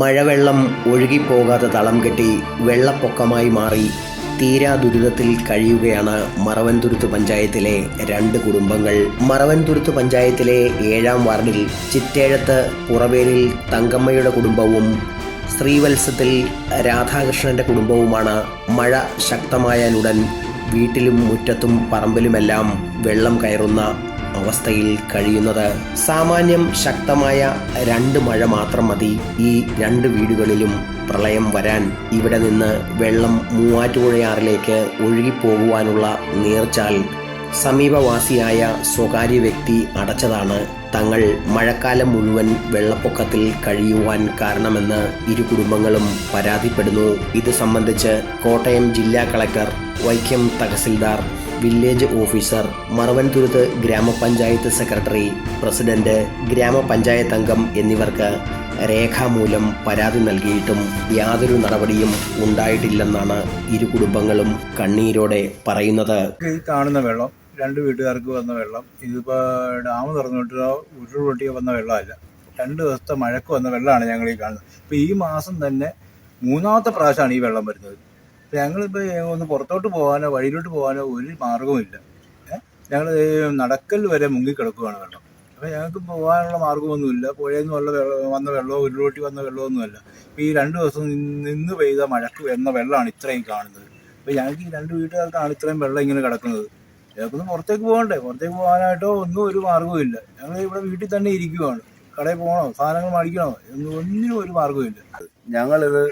മഴവെള്ളം ഒഴുകിപ്പോകാതെ തളം കെട്ടി വെള്ളപ്പൊക്കമായി മാറി തീരാ ദുരിതത്തിൽ കഴിയുകയാണ് മറവൻതുരുത്ത് പഞ്ചായത്തിലെ രണ്ട് കുടുംബങ്ങൾ. മറവൻതുരുത്ത് പഞ്ചായത്തിലെ ഏഴാം വാർഡിൽ ചിറ്റേഴത്ത് പുറവേലിൽ തങ്കമ്മയുടെ കുടുംബവും ശ്രീവത്സത്തിൽ രാധാകൃഷ്ണന്റെ കുടുംബവുമാണ് മഴ ശക്തമായാലുടൻ വീട്ടിലും മുറ്റത്തും പറമ്പിലുമെല്ലാം വെള്ളം കയറുന്ന അവസ്ഥയിൽ കഴിയുന്നത്. സാമാന്യം ശക്തമായ രണ്ട് മഴ മാത്രം മതി. ഈ രണ്ട് വീടുകളിലും പ്രളയം വരാൻ ഇവിടെ നിന്ന് വെള്ളം മൂവാറ്റുപുഴയാറിലേക്ക് ഒഴുകിപ്പോകുവാനുള്ള നീർച്ചാൽ സമീപവാസിയായ സ്വകാര്യ വ്യക്തി അടച്ചതാണ്. തങ്ങൾ മഴക്കാലം മുഴുവൻ വെള്ളപ്പൊക്കത്തിൽ കഴിയുവാൻ കാരണമെന്ന് ഇരു കുടുംബങ്ങളും പരാതിപ്പെടുന്നു. ഇത് സംബന്ധിച്ച് കോട്ടയം ജില്ലാ collector Vaikom tahsildar village officer Maravanthuruthu ഗ്രാമപഞ്ചായത്ത് സെക്രട്ടറി പ്രസിഡന്റ് ഗ്രാമപഞ്ചായത്ത് അംഗം എന്നിവർക്ക് രേഖാമൂലം പരാതി നൽകിയിട്ടും യാതൊരു നടപടിയും ഉണ്ടായിട്ടില്ലെന്നാണ് ഇരു കുടുംബങ്ങളും കണ്ണീരോടെ പറയുന്നത്. ഈ കാണുന്ന വെള്ളം രണ്ട് വീട്ടുകാർക്ക് വന്ന വെള്ളം ഇതിപ്പോ ഡാം തുറന്നിട്ടോ ഉരുൾപൊട്ടിയോ വന്ന വെള്ളമല്ല രണ്ട് ദിവസത്തെ മഴക്ക് വന്ന വെള്ളമാണ് ഞങ്ങൾ ഈ കാണുന്നത്. ഇപ്പൊ ഈ മാസം തന്നെ മൂന്നാമത്തെ പ്രാവശ്യമാണ് ഈ വെള്ളം വരുന്നത്. ഇപ്പൊ ഞങ്ങളിപ്പോ ഒന്ന് പുറത്തോട്ട് പോകാനോ വഴിയിലോട്ട് പോകാനോ ഒരു മാർഗവുമില്ല ഞങ്ങൾ നടക്കൽ വരെ മുങ്ങിക്കിടക്കുകയാണ് വെള്ളം അപ്പോൾ ഞങ്ങൾക്ക് പോകാനുള്ള മാർഗമൊന്നുമില്ല പുഴയിൽ നിന്ന് വല്ല വെള്ളം വന്ന വെള്ളമോ ഉരുളോട്ടി വന്ന വെള്ളമൊന്നുമല്ല ഈ രണ്ട് ദിവസം നിന്ന് പെയ്ത മഴക്ക് വന്ന വെള്ളമാണ് ഇത്രയും കാണുന്നത്. അപ്പോൾ ഞങ്ങൾക്ക് ഈ രണ്ട് വീട്ടുകാർക്കാണ് ഇത്രയും വെള്ളം ഇങ്ങനെ കിടക്കുന്നത്. ഞങ്ങൾക്കൊന്ന് പുറത്തേക്ക് പോകണ്ടേ? പുറത്തേക്ക് പോകാനായിട്ടോ ഒന്നും ഒരു മാർഗവുമില്ല. ഞങ്ങൾ ഇവിടെ വീട്ടിൽ തന്നെ ഇരിക്കുവാണ്. കടയിൽ പോകണോ? സാധനങ്ങൾ മേടിക്കണോ? ഒന്നും ഒന്നിനും ഒരു മാർഗവുമില്ല. ഞങ്ങളിത്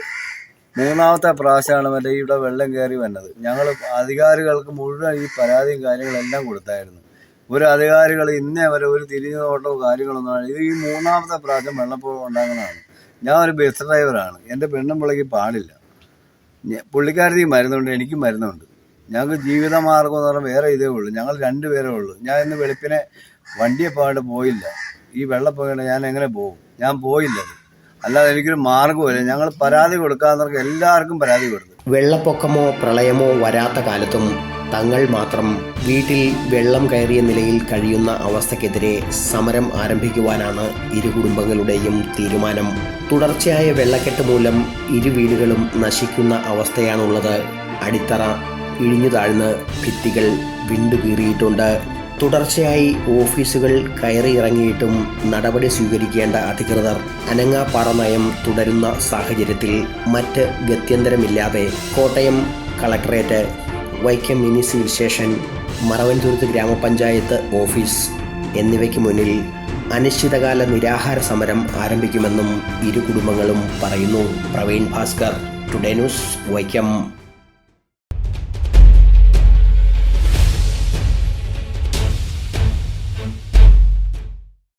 മൂന്നാമത്തെ പ്രാവശ്യമാണ് മറ്റേ ഇവിടെ വെള്ളം കയറി വന്നത്. ഞങ്ങൾ അധികാരികൾക്ക് മുഴുവൻ ഈ പരാതിയും കാര്യങ്ങളെല്ലാം കൊടുത്തായിരുന്നു. ഒരു അധികാരികൾ ഇന്നേ വരെ ഒരു തിരിഞ്ഞു നോട്ടോ കാര്യങ്ങളൊന്നും ഇത് ഈ മൂന്നാമത്തെ പ്രാവശ്യം വെള്ളപ്പൊക്കം ഉണ്ടാകുന്നതാണ്. ഞാൻ ഒരു ബസ് ഡ്രൈവറാണ്. എന്റെ പെണ്ണും പിള്ളയ്ക്ക് പാടില്ല. പുള്ളിക്കാരത്തി മരുന്നുണ്ട് എനിക്കും മരുന്നുണ്ട്. ഞങ്ങൾക്ക് ജീവിതമാർഗം എന്ന് പറഞ്ഞാൽ വേറെ ഇതേ ഉള്ളൂ. ഞങ്ങൾ രണ്ടുപേരേ ഉള്ളൂ. ഞാൻ ഇന്ന് വെളുപ്പിനെ വണ്ടിയെ പോകാണ്ട് പോയില്ല. ഈ വെള്ളപ്പൊക്കം ഞാൻ എങ്ങനെ പോകും ഞാൻ പോയില്ല. അല്ലാതെ എനിക്കൊരു മാർഗമില്ല ഞങ്ങൾ പരാതി കൊടുക്കാന്നവർക്ക് എല്ലാവർക്കും പരാതി കൊടുത്തു. വെള്ളപ്പൊക്കമോ പ്രളയമോ വരാത്ത കാലത്തും തങ്ങൾ മാത്രം വീട്ടിൽ വെള്ളം കയറിയ നിലയിൽ കഴിയുന്ന അവസ്ഥയ്ക്കെതിരെ സമരം ആരംഭിക്കുവാനാണ് ഇരു കുടുംബങ്ങളുടെയും തീരുമാനം. തുടർച്ചയായ വെള്ളക്കെട്ട് മൂലം ഇരു വീടുകളും നശിക്കുന്ന അവസ്ഥയാണുള്ളത്. അടിത്തറ ഇഴിഞ്ഞു താഴ്ന്ന് ഭിത്തികൾ വിണ്ടുകീറിയിട്ടുണ്ട്. തുടർച്ചയായി ഓഫീസുകൾ കയറി ഇറങ്ങിയിട്ടും നടപടി സ്വീകരിക്കേണ്ട അധികൃതർ അനങ്ങാപ്പാറ നയം തുടരുന്ന സാഹചര്യത്തിൽ മറ്റ് ഗത്യന്തരമില്ലാതെ Kottayam collectorate Vaikom mini civil station Maravanthuruthu ഗ്രാമപഞ്ചായത്ത് ഓഫീസ് എന്നിവയ്ക്ക് മുന്നിൽ അനിശ്ചിതകാല നിരാഹാര സമരം ആരംഭിക്കുമെന്നും ഇരു കുടുംബങ്ങളും പറയുന്നു. Praveen Bhaskar today news Vaikom.